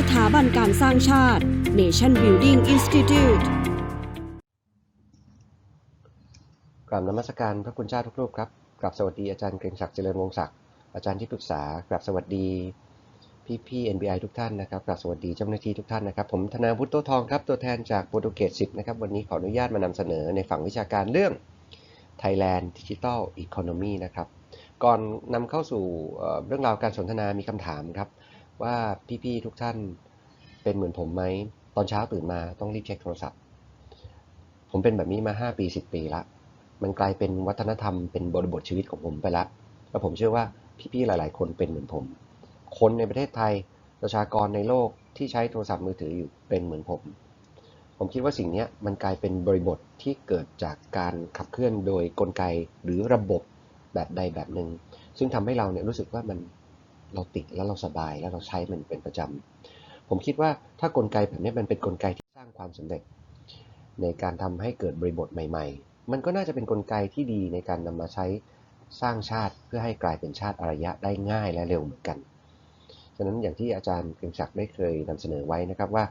สถาบันการสร้างชาติ Nation Building Institute กราบนมัสการพระคุณเจ้าทุกรูปครับกราบสวัสดีอาจารย์เกรงศักดิ์เจริญวงศักดิ์อาจารย์ที่ปรึกษากราบสวัสดีพี่พี่ๆ NBI ทุกท่านนะครับกราบสวัสดีเจ้าหน้าที่ทุกท่านนะครับ ผมธนาวุฒิโตทองครับ ตัวแทนจากโปรตุเกส10นะครับ วันนี้ขออนุญาตมานำเสนอในฝั่งวิชาการเรื่อง Thailand Digital Economy นะครับ ก่อนนำเข้าสู่เอ่อเรื่องราวการสนทนามีคำถามครับ ว่าพี่ๆทุกท่านเป็นเหมือนผมไหม ตอนเช้าตื่นมาต้องรีบเช็คโทรศัพท์ ผมเป็นแบบนี้มา 5 ปี 10 ปีละ มันกลายเป็นวัฒนธรรมเป็นบริบทชีวิตของผมไปละ แล้วผมเชื่อว่าพี่ๆหลายๆ คนเป็นเหมือนผม คนในประเทศไทยประชากรในโลกที่ใช้โทรศัพท์มือถืออยู่เป็นเหมือนผม ผมคิดว่าสิ่งนี้มันกลายเป็นบริบทที่เกิดจากการขับเคลื่อนโดยกลไกหรือระบบแบบใดแบบหนึ่ง ซึ่งทำให้เราเนี่ยรู้สึกว่ามัน เราติดแล้วเราสบายแล้วเราใช้มันเป็นประจำผมคิดว่าถ้ากลไกแบบนี้มันเป็นกลไกที่สร้างความสำเร็จ ในการทำให้เกิดบริบทใหม่ ๆ มันก็น่าจะเป็นกลไกที่ดีในการนำมาใช้สร้างชาติเพื่อให้กลายเป็นชาติอารยะได้ง่ายและเร็วเหมือนกัน ฉะนั้นอย่างที่อาจารย์เกรียงศักดิ์ได้เคยนำเสนอไว้นะครับว่า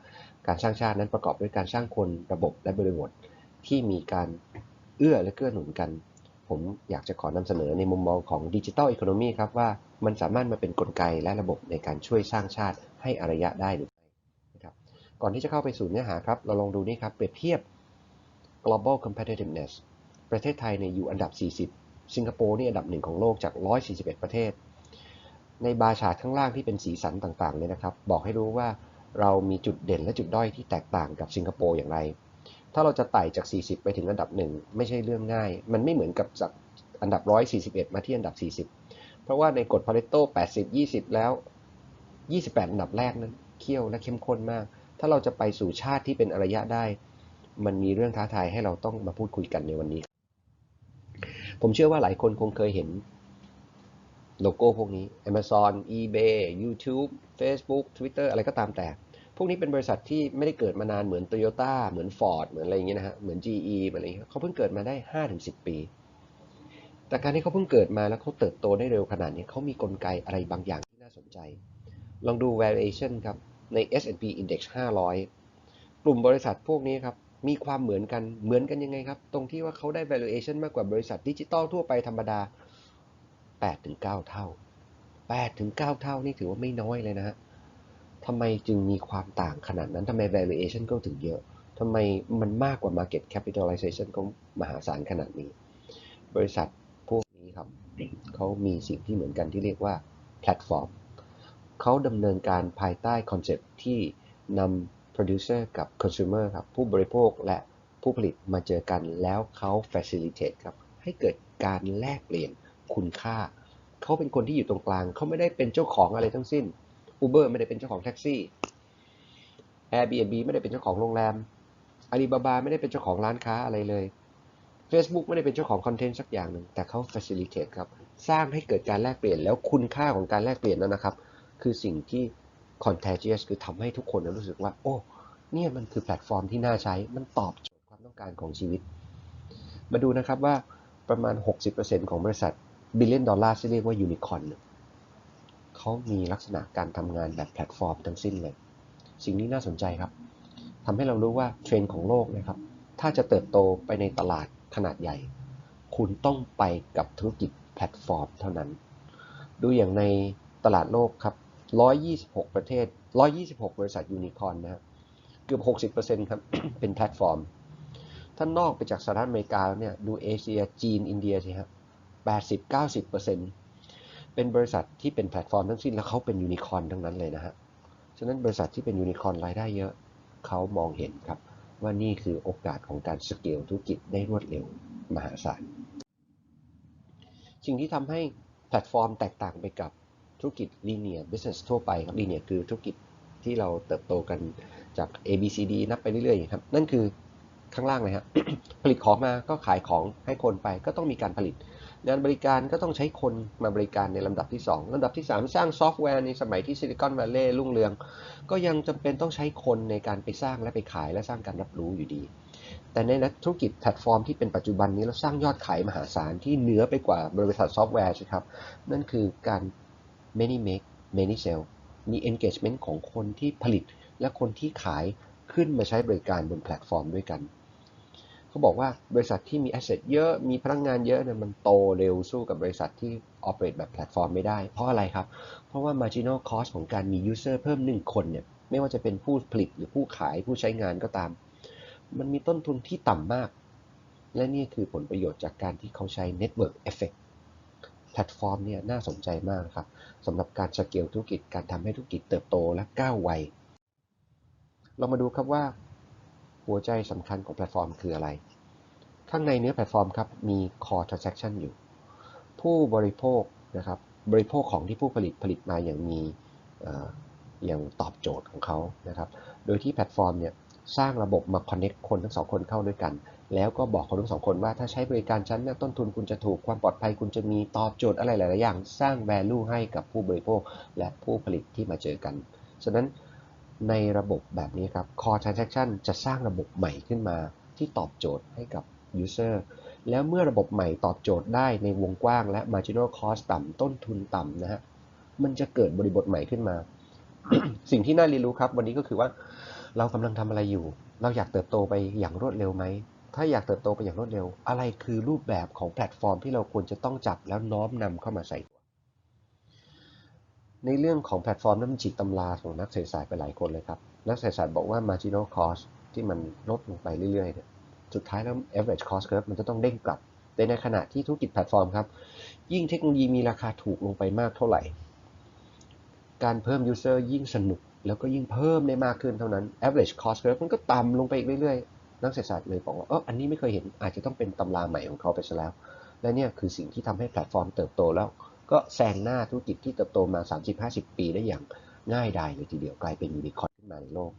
การสร้างชาตินั้นประกอบด้วยการสร้างคนระบบและบริบทที่มีการเอื้อและเกื้อหนุนกัน ผมอยากจะขอนำเสนอในมุมมองของดิจิ t a ลอีโคโนมีครับว่ามันสามารถมาเป็นกลไกและระบบในการช่วยสร้างชาติให้อารยะได้หรือไม่นะครับก่อนที่จะเข้าไปสู่เนื้อหาครับ เราลองดูนี่ครับเปรียบเทียบ global competitiveness ประเทศไทยเนี่ยอยู่อันดับ 40 สิงคโปร์นี่อันดับหนึ่งของโลกจาก 141 ประเทศ ในบาร์ชาร์ตข้างล่างที่เป็นสีสันต่างๆเนี่ยนะครับ บอกให้รู้ว่าเรามีจุดเด่นและจุดด้อยที่แตกต่างกับสิงคโปร์อย่างไร ถ้าเราจะไต่จาก 40 ไปถึงอันดับหนึ่งไม่ใช่เรื่องง่าย มันไม่เหมือนกับจากอันดับ 141 มาที่อันดับ 40 เพราะว่าในกฎพาเรโต80 20 แล้ว 28 อันดับแรกนั้นเขี้ยวและเข้มข้นมาก ถ้าเราจะไปสู่ชาติที่เป็นอารยะได้ มันมีเรื่องท้าทายให้เราต้องมาพูดคุยกันในวันนี้ ผมเชื่อว่าหลายคนคงเคยเห็นโลโก้พวกนี้ Amazon eBay YouTube Facebook Twitter อะไรก็ตามแต่ พวกนี้เป็นบริษัทที่ไม่ได้เกิดมานานเหมือน Toyota เหมือน Ford เหมือนอะไรอย่างเงี้ยนะฮะเหมือน GE เหมือนอะไรอย่างเงี้ยเขาเพิ่งเกิดมาได้ 5-10 ปี แต่การที่เขาเพิ่งเกิดมาแล้วเขาเติบโตได้เร็วขนาดนี้เขามีกลไกอะไรบางอย่างที่น่าสนใจ ลองดู valuation ครับใน S&P Index 500 กลุ่มบริษัทพวกนี้ครับมีความเหมือนกันเหมือนกันยังไงครับ ตรงที่ว่าเขาได้ valuation มากกว่าบริษัทดิจิตอลทั่วไปธรรมดา 8-9 เท่า 8-9 เท่านี่ถือว่าไม่น้อยเลยนะฮะ ทำไมจึงมีความต่างขนาดนั้นทำไม valuation ก็ถึงเยอะทำไมมันมากกว่า market capitalization ก็มหาศาลขนาดนี้ บริษัทพวกนี้ครับเขามีสิ่งที่เหมือนกันที่เรียกว่าแพลตฟอร์มเขาดำเนินการภายใต้คอนเซปต์ที่นำ producer กับ consumer ครับผู้บริโภคและผู้ผลิตมาเจอกันแล้วเขา facilitate ครับให้เกิดการแลกเปลี่ยนคุณค่า เขาเป็นคนที่อยู่ตรงกลาง เขาไม่ได้เป็นเจ้าของอะไรทั้งสิ้น Uber ไม่ได้เป็นเจ้าของแท็กซี่ Airbnb ไม่ได้เป็นเจ้าของโรงแรม Alibaba ไม่ได้เป็นเจ้าของร้านค้าอะไรเลย Facebook ไม่ได้เป็นเจ้าของคอนเทนต์สักอย่างหนึ่งแต่เขา facilitate ครับ สร้างให้เกิดการแลกเปลี่ยนแล้วคุณค่าของการแลกเปลี่ยนนั้นนะครับ คือสิ่งที่ contagious คือทำให้ทุกคนรู้สึกว่า โอ้เนี่ยมันคือแพลตฟอร์มที่น่าใช้มันตอบโจทย์ความต้องการของชีวิต มาดูนะครับว่าประมาณ 60%ของบริษัท billion dollar ที่เรียกว่า unicorn เนี่ย เขามีลักษณะการทำงานแบบแพลตฟอร์มทั้งสิ้นเลย สิ่งนี้น่าสนใจครับทำให้เรารู้ว่าเทรนด์ของโลกนะครับ ถ้าจะเติบโตไปในตลาดขนาดใหญ่ คุณต้องไปกับธุรกิจแพลตฟอร์มเท่านั้น ดูอย่างในตลาดโลกครับ 126 ประเทศ 126 บริษัทยูนิคอร์นนะครับเกือบ 60%ครับเป็นแพลตฟอร์ม ถ้านอกไปจากสหรัฐอเมริกาเนี่ยดูเอเชียจีน อินเดียสิครับ80-90%เเป็นบริษัทที่เป็นแพลตฟอร์มทั้งสิ้นแล้วเขาเป็นยูนิคอร์นทั้งนั้นเลยนะฮะ ฉะนั้นบริษัทที่เป็นยูนิคอร์นรายได้เยอะเขามองเห็นครับ ว่านี่คือโอกาสของการสเกลธุรกิจได้รวดเร็วมหาศาล สิ่งที่ทำให้แพลตฟอร์มแตกต่างไปกับธุรกิจ linear business ทั่วไปครับ linear คือธุรกิจที่เราเติบโตกันจาก A B C D นับไปเรื่อยๆครับ นั่นคือ ข้างล่างเลยครับผลิตของมาก็ขายของให้คนไปก็ต้องมีการผลิต งานบริการก็ต้องใช้คนมาบริการในลำดับที่ 2ลำดับที่ 3 สร้างซอฟต์แวร์ในสมัยที่ซิลิคอนวัลเลย์รุ่งเรือง ก็ยังจำเป็นต้องใช้คนในการไปสร้างและไปขายและสร้างการรับรู้อยู่ดี แต่ในนักธุรกิจแพลตฟอร์มที่เป็นปัจจุบันนี้เราสร้างยอดขายมหาศาลที่เหนือไปกว่าบริษัทซอฟต์แวร์ใช่ครับนั่นคือการ many make many sell มี engagement ของคนที่ผลิตและคนที่ขายขึ้นมาใช้บริการบนแพลตฟอร์มด้วยกัน เขาบอกว่าบริษัทที่มี asset เยอะมีพนักงงานเยอะเนี่ยมันโตเร็วสู้กับบริษัทที่ operate แบบแพลตฟอร์มไม่ได้ เพราะอะไรครับ เพราะว่า marginal cost ของการมี user เพิ่มหนึ่งคนเนี่ยไม่ว่าจะเป็นผู้ผลิตหรือผู้ขายผู้ใช้งานก็ตาม มันมีต้นทุนที่ต่ำมาก และนี่คือผลประโยชน์จากการที่เขาใช้ network effect แพลตฟอร์มเนี่ยน่าสนใจมากครับสำหรับการสเกลธุรกิจการทำให้ธุรกิจเติบโตและก้าวไวเรามาดูครับว่า หัวใจสำคัญของแพลตฟอร์มคืออะไร ข้างในเนื้อแพลตฟอร์มครับมี core transaction อยู่ ผู้บริโภคนะครับบริโภคของที่ผู้ผลิตผลิตมาอย่างมีเอ่ออย่างตอบโจทย์ของเขานะครับ โดยที่แพลตฟอร์มเนี่ยสร้างระบบมา connect คนทั้งสองคนเข้าด้วยกัน แล้วก็บอกคนทั้งสองคนว่าถ้าใช้บริการชั้นเนี่ยต้นทุนคุณจะถูกความปลอดภัยคุณจะมีตอบโจทย์อะไรหลาย ๆ อย่าง สร้าง value ให้กับผู้บริโภคและผู้ผลิตที่มาเจอกัน ฉะนั้น ในระบบแบบนี้ครับ core transaction จะสร้างระบบใหม่ขึ้นมาที่ตอบโจทย์ให้กับ user แล้วเมื่อระบบใหม่ตอบโจทย์ได้ในวงกว้างและ marginal cost ต่ำต้นทุนต่ำนะฮะ มันจะเกิดบริบทใหม่ขึ้นมา สิ่งที่น่าเรียนรู้ครับวันนี้ก็คือว่าเรากำลังทำอะไรอยู่ เราอยากเติบโตไปอย่างรวดเร็วไหม ถ้าอยากเติบโตไปอย่างรวดเร็ว อะไรคือรูปแบบของแพลตฟอร์มที่เราควรจะต้องจับแล้วน้อมนำเข้ามาใส่ ในเรื่องของแพลตฟอร์มนั้นมันฉีกตำราของนักเศรษฐศาสตร์ไปหลายคนเลยครับ นักเศรษฐศาสตร์บอกว่า marginal cost ที่มันลดลงไปเรื่อยๆเนี่ยสุดท้ายแล้ว average cost curve มันจะต้องเด้งกลับ แต่ในขณะที่ธุรกิจแพลตฟอร์มครับ ยิ่งเทคโนโลยีมีราคาถูกลงไปมากเท่าไหร่ การเพิ่ม user ยิ่งสนุก แล้วก็ยิ่งเพิ่มได้มากขึ้นเท่านั้น average cost curve มันก็ต่ำลงไปอีกเรื่อยๆ นักเศรษฐศาสตร์เลยบอกว่าเอออันนี้ไม่เคยเห็นอาจจะต้องเป็นตำราใหม่ของเขาไปซะแล้ว และเนี่ยคือสิ่งที่ทำให้แพลตฟอร์มเติบโตแล้ว ก็แซงหน้าธุรกิจที่เติบโตมา 30-50 ปีได้อย่างง่ายดายเลยทีเดียวกลายเป็นยูนิคอร์นขึ้นมาในโลก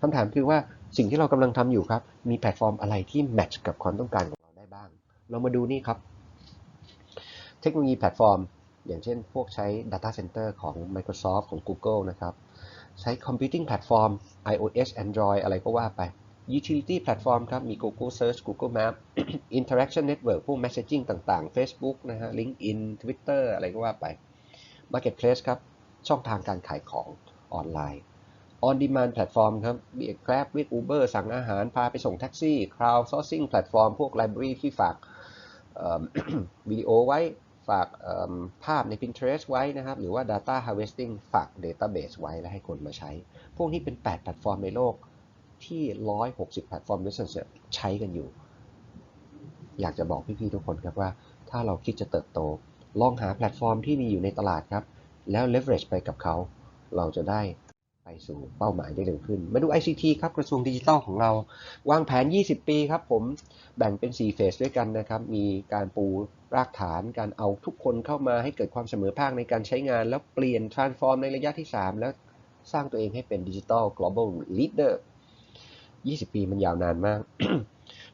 คำถามคือว่าสิ่งที่เรากำลังทำอยู่ครับ มีแพลตฟอร์มอะไรที่แมทช์กับความต้องการของเราได้บ้าง เรามาดูนี่ครับ เทคโนโลยีแพลตฟอร์ม อย่างเช่น พวกใช้ Data Center ของ Microsoft ของ Google นะครับ ใช้ Computing Platform iOS Android อะไรก็ว่าไป Utility Platform ครับ มี Google Search Google Map Interaction Network พวก Messaging ต่างๆ Facebook นะฮะ LinkedIn Twitter อะไรก็ว่าไป Marketplace ครับ ช่องทางการขายของออนไลน์ On Demand Platform ครับเรี Grab เรียก Uber สั่งอาหาร พาไปส่งแท็กซี่ Crowdsourcing Platform พวก Library ที่ฝากวิดีโอไว้ ฝากภาพใน Pinterest ไว้นะครับ หรือว่า Data Harvesting ฝาก Database ไว้แล้วให้คนมาใช้ พวกนี้เป็น 8 แพลตฟอร์มในโลก ที่ 160 แพลตฟอร์ม business เนี่ยใช้กันอยู่ อยากจะบอกพี่ๆทุกคนครับว่า ถ้าเราคิดจะเติบโต ลองหาแพลตฟอร์มที่มีอยู่ในตลาดครับ แล้ว leverage ไปกับเขา เราจะได้ไปสู่เป้าหมายได้เร็วขึ้น มาดู ICT ครับ กระทรวงดิจิทัลของเรา วางแผน 20 ปีครับ ผมแบ่งเป็น 4 เฟสด้วยกันนะครับ มีการปูรากฐาน การเอาทุกคนเข้ามาให้เกิดความเสมอภาคในการใช้งาน แล้วเปลี่ยน transform ในระยะที่ 3 แล้วสร้างตัวเองให้เป็นดิจิทัล global leader 20 ปีมันยาวนานมาก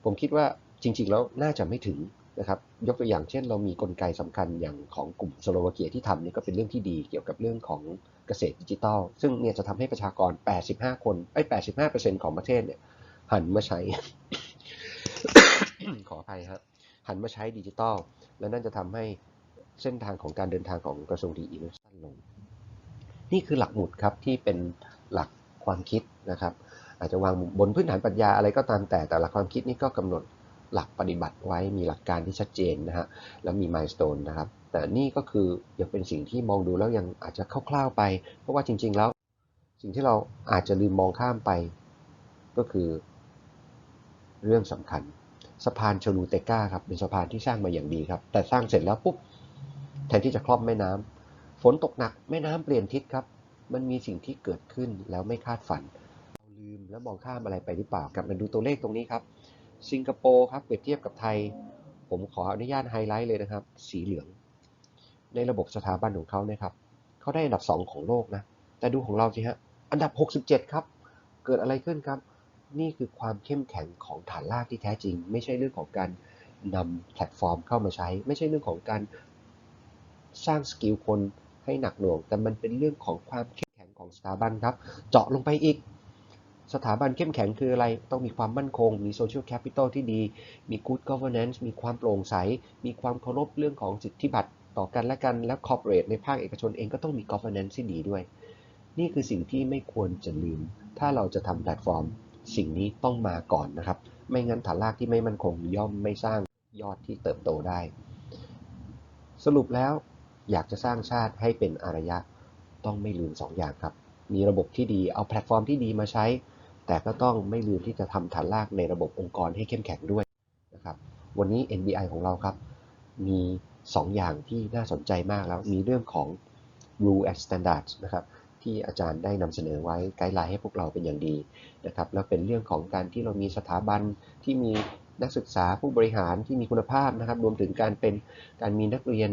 ผมคิดว่าจริง ๆ แล้วน่าจะไม่ถึงนะครับยกตัวอย่างเช่น เรามีกลไกสำคัญอย่างของกลุ่มสโลวาเกียที่ทำนี่ก็เป็นเรื่องที่ดีเกี่ยวกับเรื่องของเกษตรดิจิทัล ซึ่งเนี่ยจะทำให้ประชากร 85 คนไอ้85%ของประเทศเนี่ยหันมาใช้ ขออภัยครับหันมาใช้ดิจิทัล และนั่นจะทำให้เส้นทางของการเดินทางของกระทรวงดีอีนั้นสั้นลง นี่คือหลักหมุดครับที่เป็นหลักความคิดนะครับ อาจจะวางบนพื้นฐานปรัชญาอะไรก็ตามแต่แต่ลักความคิดนี่ก็กำหนดหลักปฏิบัติไว้มีหลักการที่ชัดเจนนะฮะแล้วมีมายสเตนนะครับ แต่นี่ก็คือยังเป็นสิ่งที่มองดูแล้วยังอาจจะคร่าวๆไป เพราะว่าจริง ๆ แล้ว สิ่งที่เราอาจจะลืมมองข้ามไป ก็คือ เรื่องสำคัญสะพานชลูเตกาครับเป็นสะพานที่สร้างมาอย่างดีครับ แต่สร้างเสร็จแล้วปุ๊บแทนที่จะครอบแม่น้ำฝนตกหนักแม่น้ำเปลี่ยนทิศครับ มันมีสิ่งที่เกิดขึ้นแล้วไม่คาดฝันเลืมแล้วมองข้ามอะไรไปหรือเปล่ากลับมาดูตัวเลขตรงนี้ครับ สิงคโปร์ครับเปรียบเทียบกับไทย ผมขออนุญาตไฮไลท์เลยนะครับ สีเหลือง ในระบบสถาบันของเขาเนี่ยครับเขาได้อันดับ 2 ของโลกนะ แต่ดูของเราสิฮะอันดับ 67 ครับ เกิดอะไรขึ้นครับ นี่คือความเข้มแข็งของฐานรากที่แท้จริง ไม่ใช่เรื่องของการนำแพลตฟอร์มเข้ามาใช้ ไม่ใช่เรื่องของการสร้างสกิลคนให้หนักหน่วง แต่มันเป็นเรื่องของความเข้มแข็งของสถาบันครับ เจาะลงไปอีก สถาบันเข้มแข็งคืออะไร ต้องมีความมั่นคง มี social capital ที่ดี มี good governance มีความโปร่งใส มีความเคารพเรื่องของสิทธิบัตรต่อกันและกัน และ corporate ในภาคเอกชนเองก็ต้องมี governance ที่ดีด้วย นี่คือสิ่งที่ไม่ควรจะลืม ถ้าเราจะทำแพลตฟอร์ม สิ่งนี้ต้องมาก่อนนะครับ ไม่งั้นฐานรากที่ไม่มั่นคงย่อมไม่สร้างยอดที่เติบโตได้ สรุปแล้วอยากจะสร้างชาติให้เป็นอารยะ ต้องไม่ลืมสองอย่างครับ มีระบบที่ดี เอาแพลตฟอร์มที่ดีมาใช้ แต่ก็ต้องไม่ลืมที่จะทำฐานรากในระบบองค์กรให้เข้มแข็งด้วยนะครับ วันนี้ NBI ของเราครับ มี 2 อย่างที่น่าสนใจมากแล้ว มีเรื่องของ rule and standards นะครับ ที่อาจารย์ได้นำเสนอไว้ไกด์ไลน์ให้พวกเราเป็นอย่างดีนะครับ แล้วเป็นเรื่องของการที่เรามีสถาบันที่มีนักศึกษาผู้บริหารที่มีคุณภาพนะครับ รวมถึงการเป็นการมีนักเรียน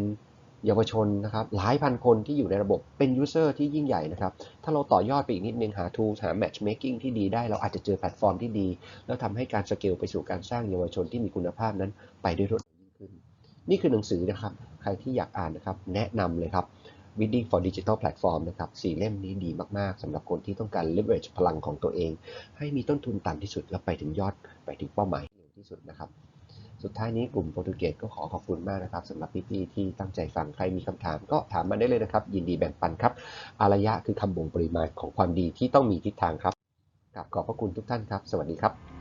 เยาวชนนะครับหลายพันคนที่อยู่ในระบบเป็น user ที่ยิ่งใหญ่นะครับ ถ้าเราต่อยอดไปอีกนิดนึงหา tools หา matchmaking ที่ดีได้เราอาจจะเจอแพลตฟอร์มที่ดี แล้วทำให้การสเกลไปสู่การสร้างเยาวชนที่มีคุณภาพนั้นไปได้รวดเร็วยิ่งขึ้น นี่คือหนังสือนะครับ ใครที่อยากอ่านนะครับแนะนำเลยครับ Bidding for Digital Platform นะครับสี่เล่มนี้ดีมาก ๆสำหรับคนที่ต้องการ leverage พลังของตัวเอง ให้มีต้นทุนต่ำที่สุดแล้วไปถึงยอดไปถึงเป้าหมายที่สุดนะครับ สุดท้ายนี้กลุ่มโปรตุเกสก็ขอขอบคุณมากนะครับสำหรับพี่ๆที่ตั้งใจฟังใครมีคำถามก็ถามมาได้เลยนะครับ ยินดีแบ่งปันครับ อารยะคือคำบ่งปริมาณของความดีที่ต้องมีทิศทางครับกราบขอบพระคุณทุกท่านครับ สวัสดีครับ